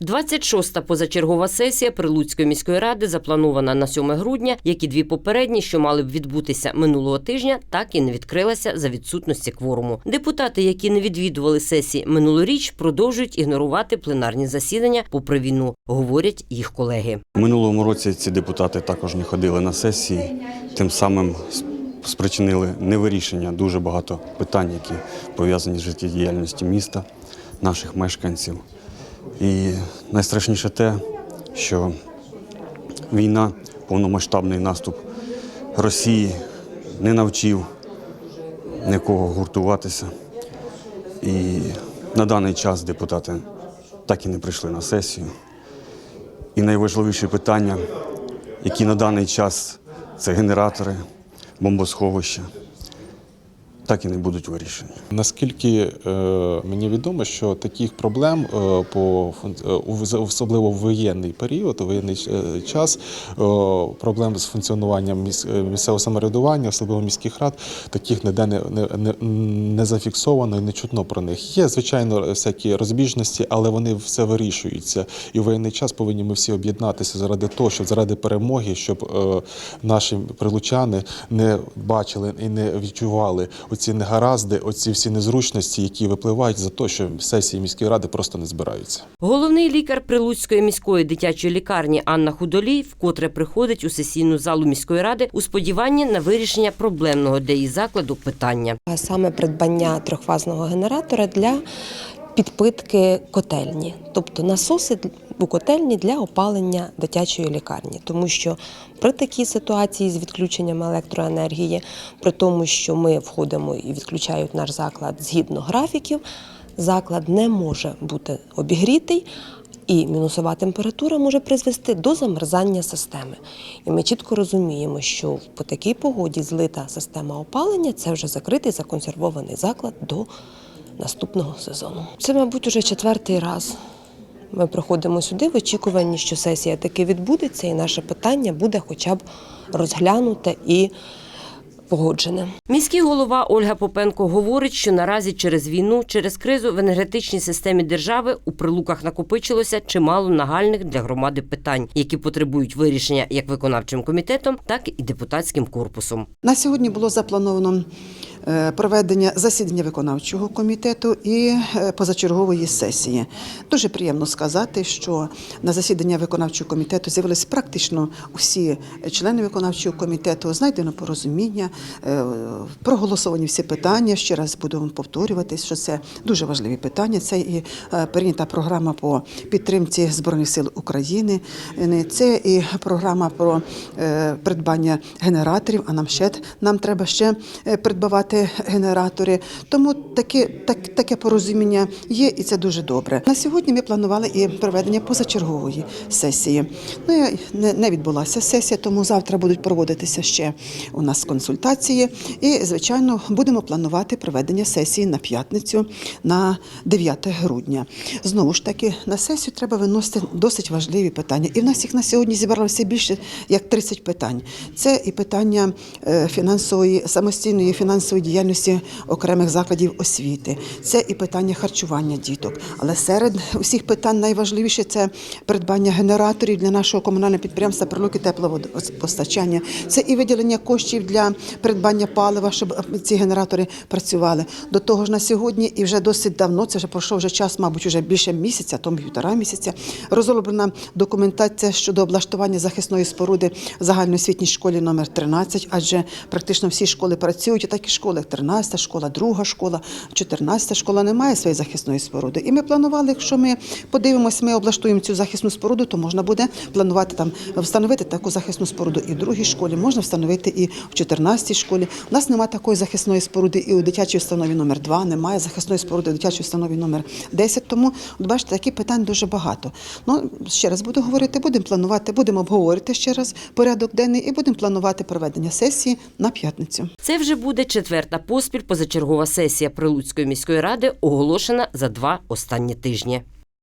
26-та позачергова сесія Прилуцької міської ради запланована на 7 грудня, як і дві попередні, що мали б відбутися минулого тижня, так і не відкрилася за відсутності кворуму. Депутати, які не відвідували сесії минулоріч, продовжують ігнорувати пленарні засідання попри війну, говорять їх колеги. Минулому році ці депутати також не ходили на сесії, тим самим спричинили невирішення дуже багато питань, які пов'язані з життєдіяльністю міста, наших мешканців. І найстрашніше те, що війна, повномасштабний наступ Росії не навчив нікого гуртуватися. І на даний час депутати так і не прийшли на сесію. І найважливіші питання, які на даний час це генератори, бомбосховища, так і не будуть вирішені. Наскільки е, мені відомо, що таких проблем е, по е, особливо в воєнний період, воєнний е, час, е, проблем з функціонуванням міс- е, місцевого самоврядування, особливо міських рад, таких ніде не, не, не, не зафіксовано і не чутно про них. Є звичайно всякі розбіжності, але вони все вирішуються. І в воєнний час повинні ми всі об'єднатися заради того, щоб заради перемоги, щоб е, наші прилучани не бачили і не відчували оці негаразди, оці всі незручності, які випливають за те, що сесії міської ради просто не збираються. Головний лікар Прилуцької міської дитячої лікарні Анна Худолій вкотре приходить у сесійну залу міської ради у сподіванні на вирішення проблемного для її закладу питання. а саме придбання трьохфазного генератора для підпитки котельні, тобто насоси у котельні для опалення дитячої лікарні, тому що при такій ситуації з відключенням електроенергії, при тому, що ми входимо і відключають наш заклад згідно графіків, заклад не може бути обігрітий. І мінусова температура може призвести до замерзання системи. І ми чітко розуміємо, що по такій погоді злита система опалення це вже закритий законсервований заклад до наступного сезону. Це, мабуть, уже четвертий раз. Ми приходимо сюди в очікуванні, що сесія таки відбудеться, і наше питання буде хоча б розглянуте і погоджене. Міський голова Ольга Попенко говорить, що наразі через війну, через кризу в енергетичній системі держави у прилуках накопичилося чимало нагальних для громади питань, які потребують вирішення як виконавчим комітетом, так і депутатським корпусом. На сьогодні було заплановано проведення засідання виконавчого комітету і е, позачергової сесії. Дуже приємно сказати, що на засідання виконавчого комітету з'явились практично усі члени виконавчого комітету, знайдено порозуміння, е, проголосовані всі питання. Ще раз буду повторювати, що це дуже важливі питання. Це і е, прийнята програма по підтримці Збройних сил України, е, це і програма про е, придбання генераторів. А нам ще нам треба ще е, придбавати генератори. Тому таке, так, таке порозуміння є, і це дуже добре. На сьогодні ми планували і проведення позачергової сесії. Ну не, не відбулася сесія, тому завтра будуть проводитися ще у нас консультації. І, звичайно, будемо планувати проведення сесії на п'ятницю на 9 грудня. Знову ж таки, на сесію треба виносити досить важливі питання. І в нас їх на сьогодні зібралося більше як 30 питань. Це і питання е, фінансової самостійної фінансової діяльності окремих закладів освіти, це і питання харчування діток. Але серед усіх питань найважливіше це придбання генераторів для нашого комунального підприємства прилуки тепловодопостачання. Це і виділення коштів для придбання палива, щоб ці генератори працювали. До того ж, на сьогодні і вже досить давно, це вже пройшов вже час, мабуть, вже більше місяця, тому півтора місяця. Розроблена документація щодо облаштування захисної споруди в загальноосвітній школі номер 13, адже практично всі школи працюють, і такі школи, як 13 школа, друга школа, 14 школа не має своєї захисної споруди. І ми планували, якщо ми подивимося, ми облаштуємо цю захисну споруду, то можна буде планувати там встановити таку захисну споруду і в другій школі, можна встановити і в 14 школі. У нас немає такої захисної споруди і у дитячій установі номер 2 немає захисної споруди у дитячій установі номер 10. Тому, от бачите, таких питань дуже багато. Ну, ще раз буду говорити, будемо планувати, будемо обговорити ще раз порядок денний і будемо планувати проведення сесії на п'ятницю. Це вже буде четверта поспіль позачергова сесія Прилуцької міської ради, оголошена за два останні тижні.